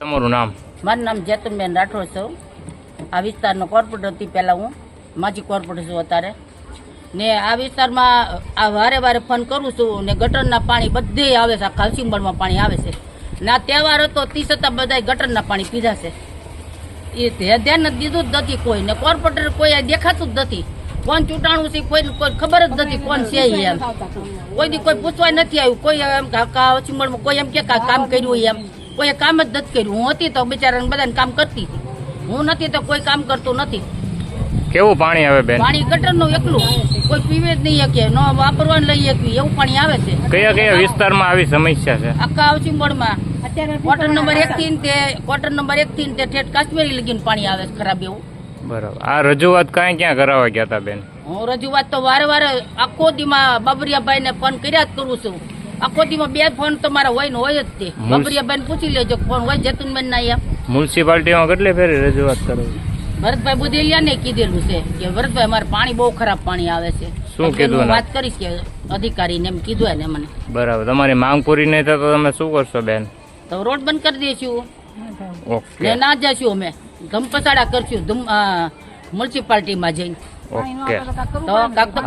તમારું નામ? મારું નામ જેતુનબેન રાઠોડ છું. આ વિસ્તારનો કોર્પોરેટર હતી પહેલાં હું. માજી કોર્પોરેટર છું અત્યારે. ને આ વિસ્તારમાં આ વારે વારે ફોન કરું છું ને ગટરના પાણી બધે આવે છે. આ કાલસીંબળમાં પાણી આવે છે. ને આ તહેવાર હતો તી છતાં બધા ગટરના પાણી પીધા છે. એ ધ્યાન જ દીધું જ નથી કોઈ. ને કોર્પોરેટર કોઈ દેખાતું જ નથી. કોણ ચૂંટાણું છે કોઈ કોઈ ખબર જ નથી કોણ છે એમ. કોઈ કોઈ પૂછવા નથી આવ્યું. કોઈ એમ કાચીમળમાં કોઈ એમ કે કામ કર્યું એમ. કોઈ કામ જ નથી કર્યું. હું હતી તો બિચારાને બધાને કામ કરતી હતી. હું નથી તો કોઈ કામ કરતું નથી. કેવું પાણી આવે બેન? પાણી ગટરનું એકલું. કોઈ પીવે જ નહીં શકે નો વાપરવાનું લઈ શકવી એવું પાણી આવે છે. કયા કયા વિસ્તારમાં આવી સમસ્યા છે? આખા આવસીમળમાં ક્વાર્ટર નંબર એક થી તે ક્વાર્ટર નંબર એક થી તે ઠેઠ કાશ્મીરી લગીને પાણી આવે છે ખરાબ એવું. બરાબર. આ રજૂઆત કાંઈ ક્યાં કરાવવા ગયા હતા બેન? હું રજૂઆત તો વારે વારે આખો દીમાં બાબરિયાભાઈ ને ફોન કર્યા જ કરું છું. આખો દીમાં બે ફોન તમારા હોય ને હોય જ તે. બાબરિયાભાઈ પૂછી લેજો ફોન હોય જતુનબેન ના અહીંયા. મ્યુનિસિપાલિટીમાં કેટલે ફેરી રજૂઆત કરો? ભરતભાઈ બુદેલિયા ને કીધેલું છે કે ભરતભાઈ અમારે પાણી બહુ ખરાબ પાણી આવે છે. શું કીધું વાત કરીશ કે અધિકારીને એમ કીધું ને મને. બરાબર તમારી માંગ પૂરી નહીં થાય તો તમે શું કરશો બેન? તો રોડ બંધ કરી દઈશું ઓકે. ના જશું અમે. ગમપસાડા કરશું મ્યુનિસિપાલિટી મ્યુનિસિપાલિટીમાં જઈને. ઓકે. તો કાક તો